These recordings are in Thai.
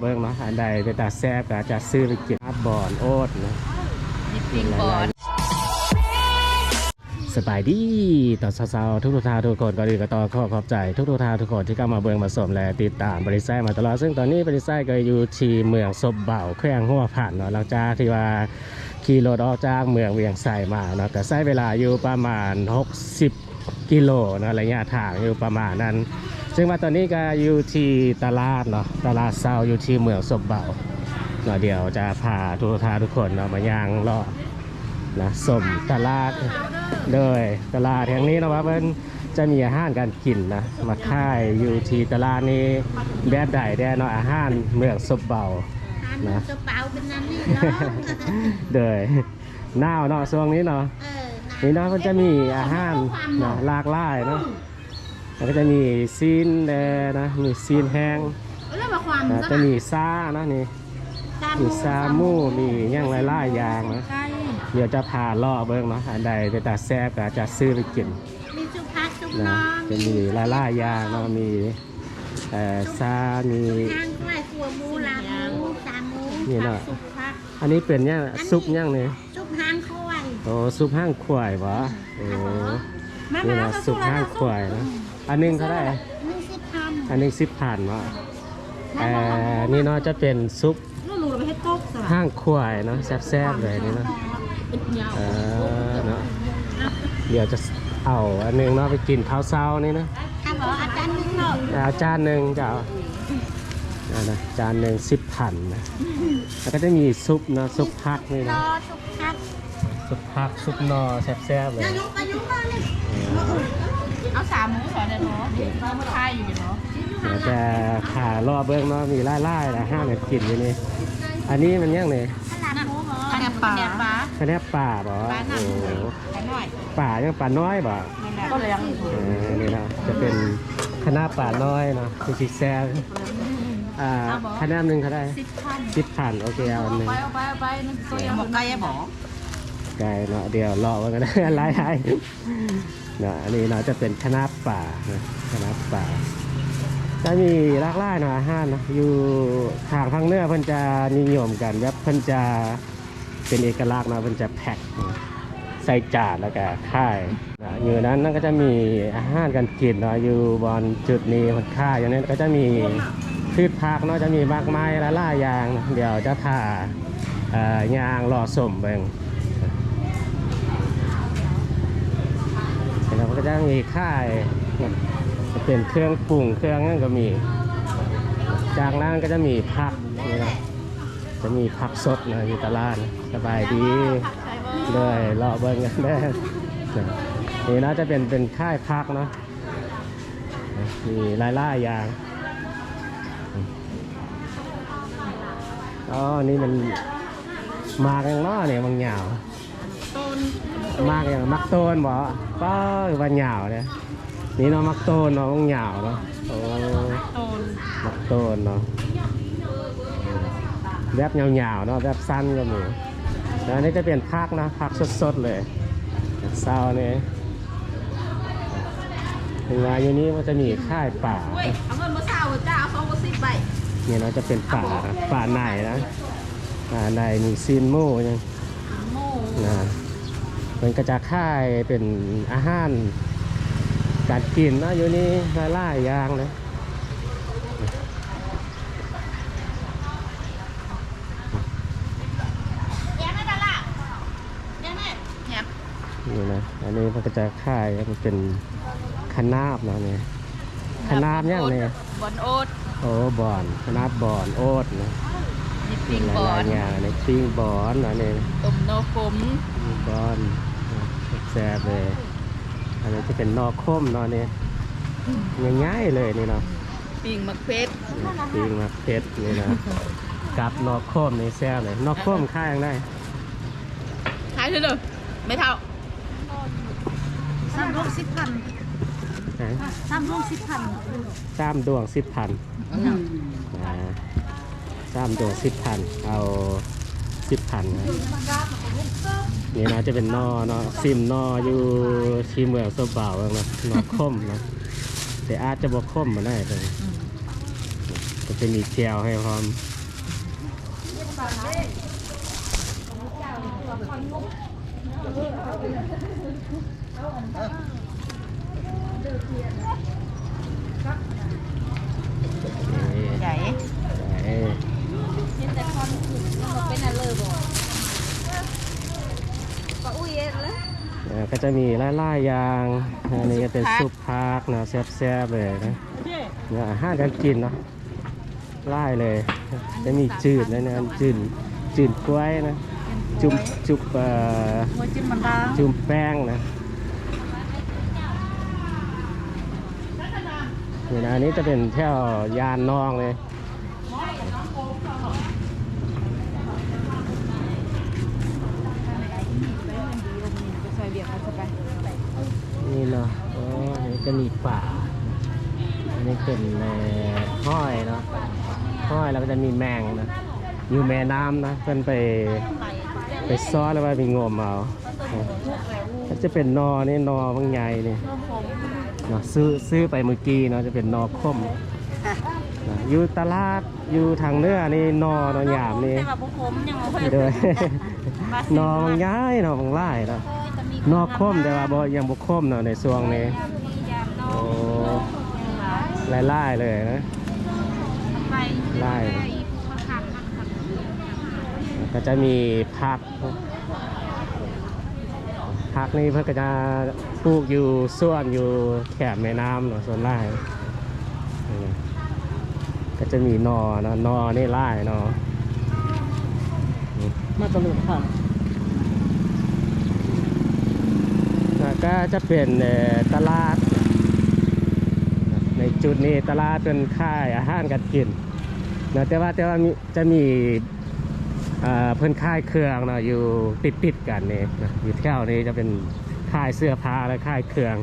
เบิ่งเนาะอันใดเป็นตาแซ่บก็จะซื้อไปกินอาบอนโอ๊ตนะมีปิ้งบอลสบายดีต่อสาวๆทุกทุกทางทุกคนก็ดีก็ต่อขอขอบใจ ทุกทุกทางทุกคนที่เข้ามาเบิ่งมาสมและติดตามบริษัทมาตลอดซึ่งตอนนี้บริษัทก็อยู่ที่เมืองศพเบาแขวงหัวผ่านเนาะหลังจากที่ว่าขี่รถออกจากเมืองเวียงไส่มาเนาะก็ใช้เวลาอยู่ประมาณ 60 กิโลเนาะระยะทางอยู่ประมาณนั้น ซึ่งว่าตอนนี้ก็อยู่ที่ตลาดเนาะตลาดเซาอยู่ที่เมืองศพเบาเนาะเดี๋ยวจะพาทุกทางทุกคนเนาะมาย่างเลาะนะสมตลาดโดยตลาดแห่งนี้นะว่าเพิ่นจะมีอาหารการกินนะมาค่ายอยู่ที่ตลาดนี้แบบใดแดเนาะอาหารเมืองซบเบานะกระเป๋าเป็นนั้นนี่เนาะโดยหนาวเนาะช่วงนี้เนาะเออนี่เนาะมันจะมีอาหารนะหลากหลายเนาะ แล้วก็จะมีซีนแดนะ มีซีนแห้งแล้วมาความนะจะมีซานะนี่ มีซาหมูมีหย่างหลายๆอย่างนะไก่เดี๋ยวจะพาล่อเบิ่งเนาะอันใดเป็นตาแซ่บก็จะซื้อไปกินมีซุปผักซุปนะน้องจะมีลาล่ายางเนาะมีเอ่อซามีทางกล้วยขัวหมูลาบหมูสามหมูนี่เนาะซุปผักอันนี้เป็นย่างซุปย่างเนี่ยซุปหางกล้วยโอ้ซุปห้างควายวะโอ้นี่นะซุปห้างควายนะ อันหนึงเท่าไหร่มีสิบพันอันหนึงสิบพันวะเอ่อนี่เนาะจะเป็นซุปลูกหลูไปให้ต๊กสวัสห้างควายเนาะแซ่บๆเลยนี่เนาะเป็นยาวเออเนาะเดี๋ยวจะเอาอันหนึงเนาะไปกินข้าวเช้านี่นะถ้าบอกอาจารย์นึงเนาะเอาจานหนึ่งจะเอาเอานะจานหนึ่งสิบพันนะ แล้วก็จะมีซุปเนาะซุปผักนี่รนะอซุปผักซุปผักซุปนอแซ่บๆเลยนายกไปยุกมาเลยเอาสามหมูสอนเดี๋ยวเนาะเดี๋ยวมาทายอยู่เนาะเดี๋ยวจะขารอบเบื้องเนาะมีไล่ๆนะห้ามกินอยู่นี่ อันนี้มันยังเนี่ยตลาดหมูหมอคะแนนปลาปลาคะแนนป่าบ่ปลาหนัโอ้งโหแค่น้อยป่ายังป่าน้อยบ่ก็เลี้ยงเออนี่เนาะจะเป็นคณะป่าน้อยเนาะคือสิแซ่บอ่าคะแนนหนึ่งเขาได้สิบพันสิบพันโอเคเอาอันหนึ่งไปเอาไปเอาไปนึงตัวยังบอกไก่หมอไก่เนาะเดี๋ยวรอไว้กันนะไล่ให้เนะอันนี้นาะจะเป็นคณะป่านะคณะป่าจะมีลากหลายเนาะอานะอยู่ทางภาคเหนือเพิ่นจะนิยมกันแบบเพิ่นจะเป็นเอกลักษณ์นะเพิ่นจะแพ็คใส่จานแล้วก็ค่ายนะอยู่นั้นนั่นก็จะมีอาหารการกินเนาะอยู่บนจุดนี้มันค่ายอย่างนี้ก็จะมีพืชผักเนาะจะมีมากมายหลายๆอย่างนะเดี๋ยวจะถ่าอ่อย่างรอสมเบ่ง ก็จะมีค่ายจะเป็นเครื่องปรุงเครื่องนั่นก็มี จากนั้นก็จะมีผักนี่นะจะมีผักสดนะอยู่ตลาดสบายดีเลยรอเบิ้งกันได้นี่นะจะเป็นเป็นค่ายพักเนาะมีลายๆอย่างอ๋อนี่มันมากอย่างเน้อเนี่ยมันเหงาต้น มากอย่างมักโตนบ่ก็ว่าเหงาเนี่ยนี่เนาะมักโตนเนาะมันหงาเนาะโอ้มักโตนเนาะแบบยาวๆเนาะแบบสั้นก็มีแล้วอันนี้จะเป็นพักนะพักสดๆเลยเศร้าเนี่ยถึงว่าอยู่นี้มันจะมีค่ายป่าเอาเงินมาเศร้าจ้าเอาสองสิบใบเนี่ยเนาจะเป็นป่าป่าในนะป่าในมีซีนหมูยัง นะมันก็จะค่ายเป็นอาหารการกินเนาะอยู่นี่หลายๆอย่างเลยแย่ไม่ได้ละแย่ไม่แย่นี่นะอันนี้มันก็จะค่ายมันเป็นขนาบเนาะเนี่ยขนาบยังเนี่ยบอนโอ๊ตโอ้บอนขนาบบอนโอ๊ตนะ มีปิ้งหบอลายลๆอย่างในปิ้งบอนเนาะเนี่ยต้มโนกลมปิ้งบอนแซ่บๆเลย อันนี้จะเป็นนอกข้มเนาะเนี่ยง่ายๆเลยนี่เนาะปิ้งมะเพชรปิ้งมาเพชรนี่นะกับนอกโคมนี่แซ่บเลย นอกโคมค่ายยังได้ขายเถอะเด้อไม่เท่าสามลูกสิบพันนะสามลูกสิบพันสามดวงสิบพันอ่า สามดวงสิบพันเอาสิบพันนะนี่นะจะเป็นนอเนาะซิมนออยู่ที่เมืองโซเบาเนาะนอคมเนาะแต่อาจจะบอกคมมาได้เลยก็จะมีแก้วให้พร้อม ใหญ่ เอ้ย เห็นแต่คอนขุ ดมันบอกเป็นอะไรบอกปะอุ้ยเอ็ดเลยเอ่อก็จะมีไล่ๆอย่างอันนี้ก็เป็นซุปพักเนาะแซ่บๆเลยนะเนี่ยอาหารการกินเนาะไล่เลย จะมีจืดนะเนี่ยจืดจืดกล้วยนะ จุ่มจุ่มเอ่อหัวจิ้มมันดาจุ่มแป้งนะนี่นะอันนี้จะเป็นแถวยานนองเลย จะใส่เบียร์มันจะไป นี่เนาะอ๋ออันนี้ก็มีป่าอันนี้เป็นเอ่อห้อยเนาะห้อยแล้วก็จะมีแมงนะอยู่แม่น้ำนะเพิ่นไปไปซ้อนแล้วว่ามีงมเอาก็จะเป็นนอนี่นอบางใหญ่นี่เนาะซื้อซื้อไปเมื่อกี้เนาะจะเป็นนอคมนะอยู่ตลาดอยู่ทางเนื้อนี่นอเนอหยาบนี่แต่ว่าบุคมยังไม่ค่อยเด้อนอบางย้ายนอบางไล่เนาะ นอคมแต่ว่าบ่ยังบ่คมเนาะในช่วงนี้โอ้ไล่ๆเลยนะไปไล่มาขับมาขับก็จะมีผักผักนี่เพื่อก็จะปลูกอยู่ส่วนอยู่แถบแม่น้ำเนาะส่วนไร่นี่นะก็จะมีหนอเนาะหนอนี่ไร่เนาะมาตลุดค่ะ แล้ว ก็จะเป็นตลาด ในจุดนี้ตลาดเป็นค่ายอาหารการกินนะแต่ว่าแต่ว่าจะมีเพิ่อนค่ายเครื่องเนาะอยู่ติดติดกันนี่นะอยู่แถวนี้จะเป็นค่ายเสื้อผ้าและค่ายเครื่อง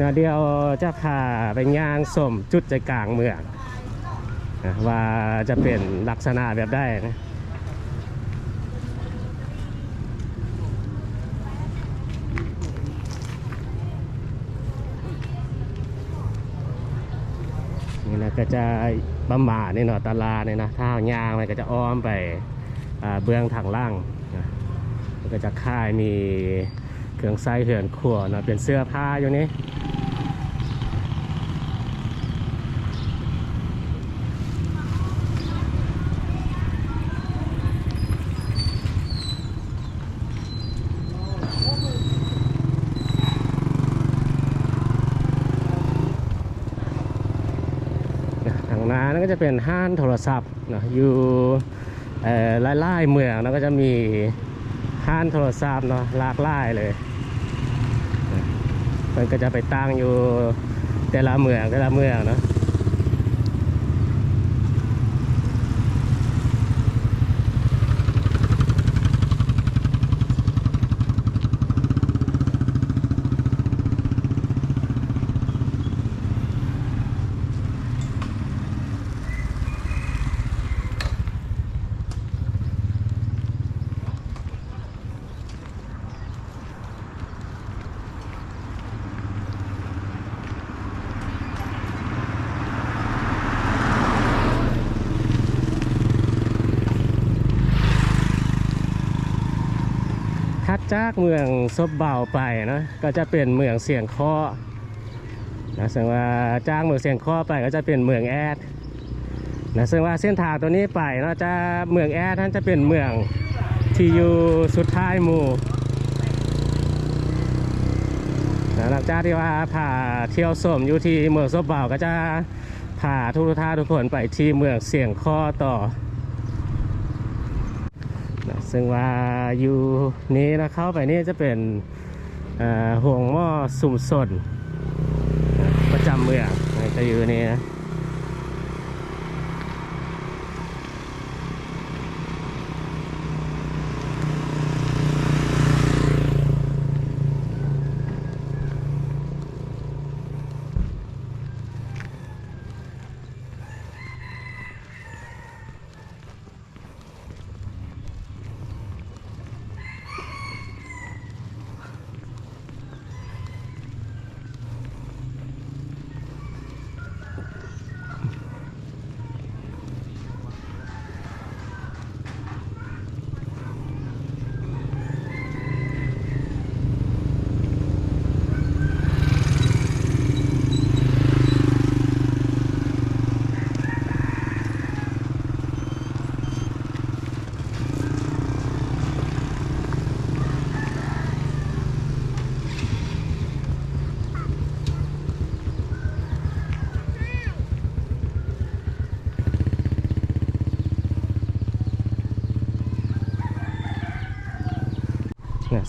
นะเดี๋ยวจะพาไปย่างสมจุดใจกลางเมือง นะว่าจะเป็นลักษณะแบบได้นะนี่นะก็จะบำมานี่เนาะตลาดนี่ยนะถ้าเอายางมันก็จะอ้อมไปเบื้องทางล่างนะก็จะค่ายมีเครื่องไส้เหือนขัวเนาะเป็นเสื้อผ้าอยู่นี่นะทางหน้านั่นก็จะเป็นห้านโทรศัพท์เนาะอยู่ไล่ไล่เมืองแล้วก็จะมีห้านโทรศัพท์เนาะหลากหลายเลย มันก็จะไปตั้งอยู่แต่ละเมืองแต่ละเมืองเนาะ จากเมืองซบเบาไปนะก็จะเป็นเมืองเสียงข้อนะซึ่งว่าจากเมืองเสียงข้อไปก็จะเป็นเมืองแอดนะซึ่งว่าเส้นทางตัวนี้ไปเนาะจะเมืองแอดนั้นจะเป็นเมืองที่อยู่สุดท้ายหมู่นะหลังจากที่ว่าพาเที่ยวสมอยู่ที่เมืองซบเบาก็จะพาทุกท่าทุกคนไปที่เมืองเสียงข้อต่อ ซึ่งว่าอยู่นี้นะเข้าไปนี่จะเป็นห่วงหม้อสุ่มสนประจำเมืองจะอยู่นี่นะ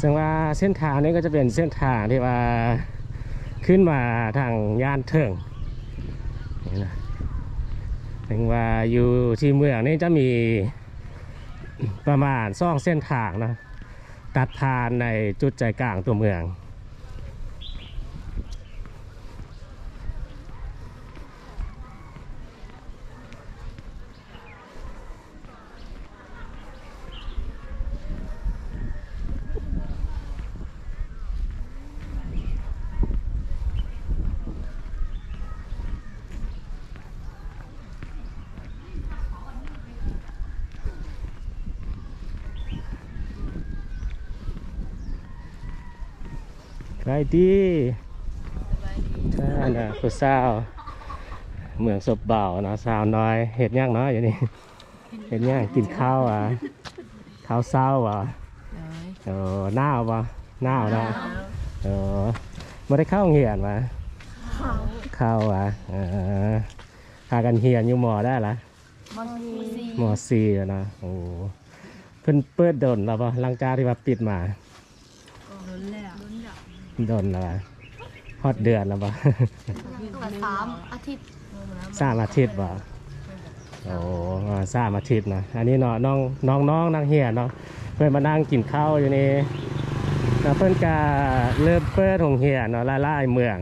ซึ่งว่าเส้นทางนี้ก็จะเป็นเส้นทางที่ว่าขึ้นมาทางย่านเถิงนี่นะถึงว่าอยู่ที่เมืองนี่จะมีประมาณซ่องเส้นทางนะตัดผ่านในจุดใจกลางตัวเมือง ใครดีอ่านะผู้สาวเมืองศพเบาเนาะสาวน้อยเห็ดย่างน้อยอยู่นี่เห็ดย่างกินข้าวอะข้าวเศร้าอะเออหน้าวป่ะหน้าวนะเออไม่ได้เข้าโรงเหียนมาเข้าอะเออพากันเฮียนอยู่หมอได้ละมันมีหมอซีอะนะโอ้เพิ่นเปิดดนแล้วป่ะหลังจากที่ว่าปิดมาลุ้นแล้วลุ้น แล้วดนแล้วป่ะฮอดเดือนแล้วป่ะสามอาทิตย์สามอาทิตย์บ่โอ้อ่าสามอาทิตย์นะ อันนี้เนาะน้องน้องน้องนั่งเฮียเนาะ เพื่อนมานั่งกินข้าวอยู่นี่แล้วเพื่อนก็เริ่มเปิดหงเฮียเนาะไล่ๆเมือง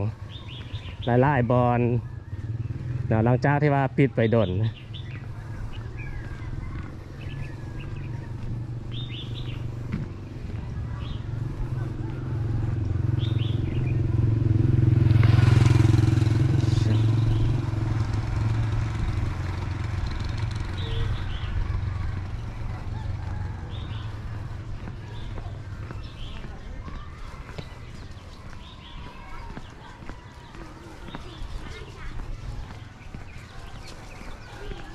ไล่ๆบอลเนาะหลังจากที่ว่าปิดไปดน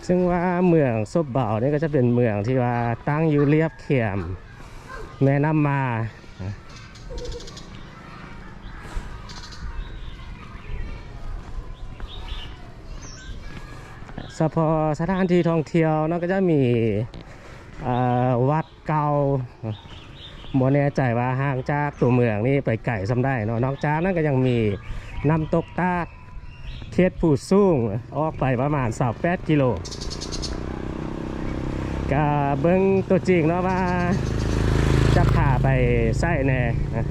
ซึ่งว่าเมืองซบเบานี่ก็จะเป็นเมืองที่ว่าตั้งอยู่เรียบเขียม แม่น้ำมาเฉพาะสถานที่ท่องเที่ยวเนาะก็จะมีวัดเก่าโมแน่ใจว่าห่างจากตัวเมืองนี่ไปไก่ซ้ำได้เนาะนอกจากนั้นก็ยังมีน้ำตกตาด เขตผู้สูงออกไปประมาณ28กิโลก็เบิ้งตัวจริงเนาะว่าจะพาไปไส้แน่นะ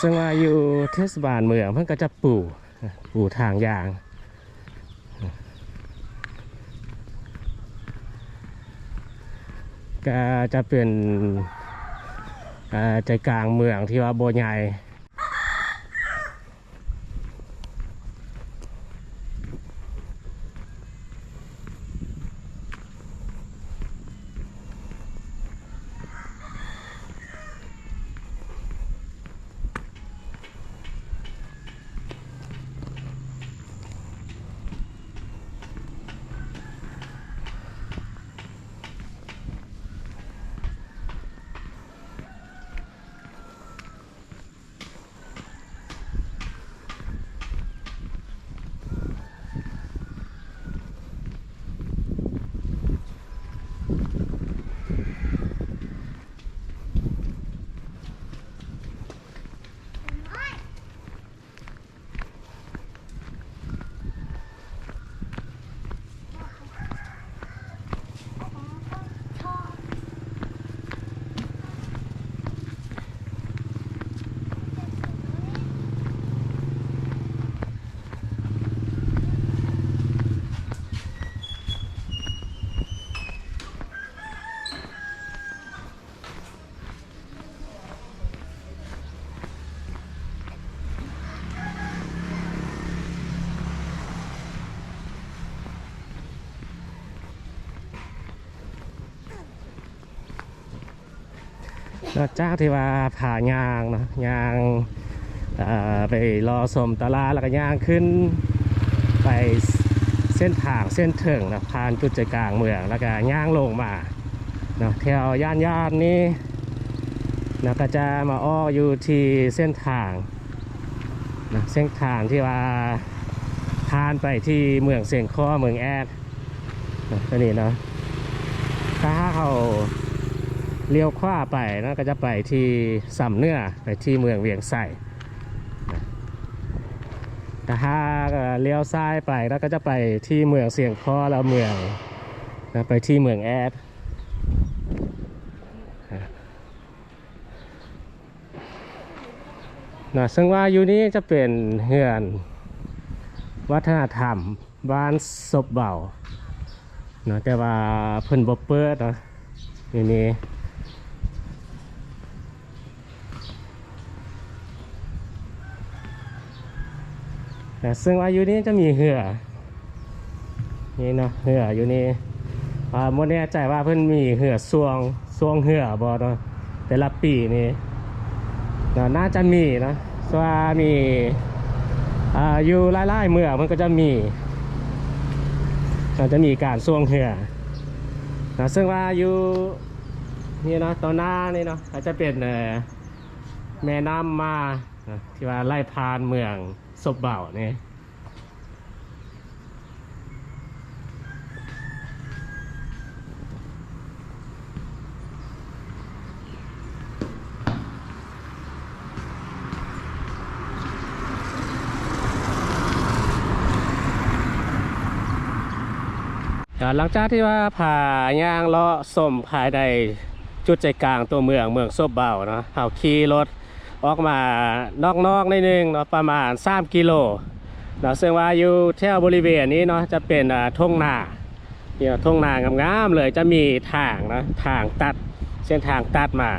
ซึ่งว่าอยู่เทศบาลเมืองเพิ่นก็จะปลูกปลูกทางยางก็จะเป็นใจกลางเมืองที่ว่าโบใหญ่ นอกจากที่ว่าผ่ายางเนาะยางไปรอสมตลาดแล้วก็ยางขึ้นไปเส้นทางเส้นเถิงนะผ่านจุดใจกลางเมืองแล้วก็ย่างลงมาเนาะแถวย่านย่านนี้นะก็จะมาอ้ออยู่ที่เส้นทางนะเส้นทางที่ว่าผ่านไปที่เมืองเสียงข้อเมืองแอดนะตัวนี้เนาะถ้าเขา เลี้ยวขวาไปนะก็จะไปที่สำเนื้อไปที่เมืองเวียงไส่แต่ถ้าเลี้ยวซ้ายไปแล้วก็จะไปที่เมืองเสียงข้อแล้วเมืองนะไปที่เมืองแอดนะซึ่งว่าอยู่นี้จะเป็นเฮือน วัฒนธรรมบ้านศพเบาเนาะแต่ว่าเพิ่นบ่เปิดเนาะอยู่นี้ นะซึ่งว่าอยู่นี้จะมีเหือนี่เนาะเหืออยู่นี่อ่าบ่แน่ใจว่าเพิ่อนมีเหือซวงซวงเหือบ่เนาะแต่ละปีนี่นะน่าจะมีนะเพราะว่ามีอ่าอยู่ไล่ๆเมืองมันก็จะมีอาจจะมีการส่วงเหือนะซึ่งว่าอยู่นี่เนาะตอนหน้านี่เนาะอาจจะเป็นแม่น้ำมาที่ว่าไล่พานเมือง ศพเบาเนี่ก็หลังจากที่ว่าผ่าย่างเลาะส้มภายในจุดใจกลางตัวเมืองเมืองศพเบาเนาะเอาขี่รถ ออกมานอกๆในดนึงเนาะประมาณ 3 กิโลเนาะซึ่งว่าอยู่แถวบริเวณนี้เนาะจะเป็นทุ่งนาเนี่ยทุ่งนางามๆเลยจะมีทางนะทางตัดเส้นทางตัดมา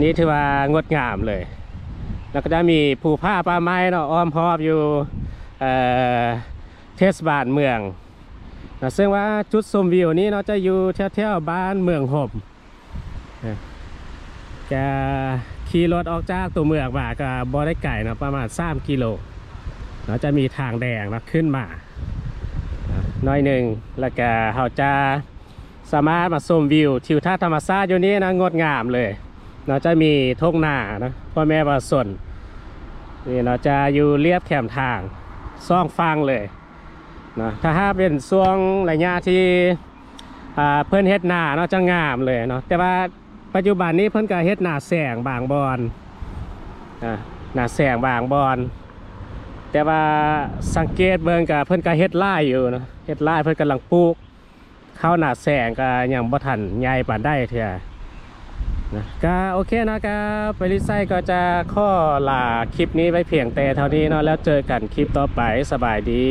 นี่ถือว่างดงามเลย แล้วก็จะมีภูผ้าป่าไม้เนาะอ้อมรอบอยู่เเทศบาลเมืองนะซึ่งว่าจุดชมวิวนี้เนาะจะอยู่แถวๆบ้านเมืองห่มจะ ขี่รถออกจากตัวเมืองมาก็บ่ได้ไก่นะประมาณ3กิโลเนาจะมีทางแดงนะขึ้นมานะน้อยหนึ่งแล้วก็เราจะสามารถมาชมวิวทิวทัศน์ธรรมชาติอยู่นี้นะงดงามเลยเนาจะมีทุ่งนานะพ่อแม่ประสนนี่เนาจะอยู่เรียบแคมทางซ่องฟังเลยนะถ้าหากเป็นช่วงระยะที่เพิ่อนเฮ็ดนาเนาะจะงามเลยเนาะแต่ว่า ปัจจุบันนี้เพิ่นก็เฮ็ดหนาแสงบางบอนอ่านาแสงบางบอนแต่ว่าสังเกตเบิ่งก็เพิ่นก็เฮ็ดไร่อยู่เนาะเฮ็ดไร่เพิ่นกำลังปลูกข้าวหนาแสงก็ยังบ่ทันใหญ่ปานได้เท่านะก็โอเคนะก็ไปริไซก็จะข้อลาคลิปนี้ไว้เพียงแต่เท่านี้เนาะแล้วเจอกันคลิปต่อไปสบายดี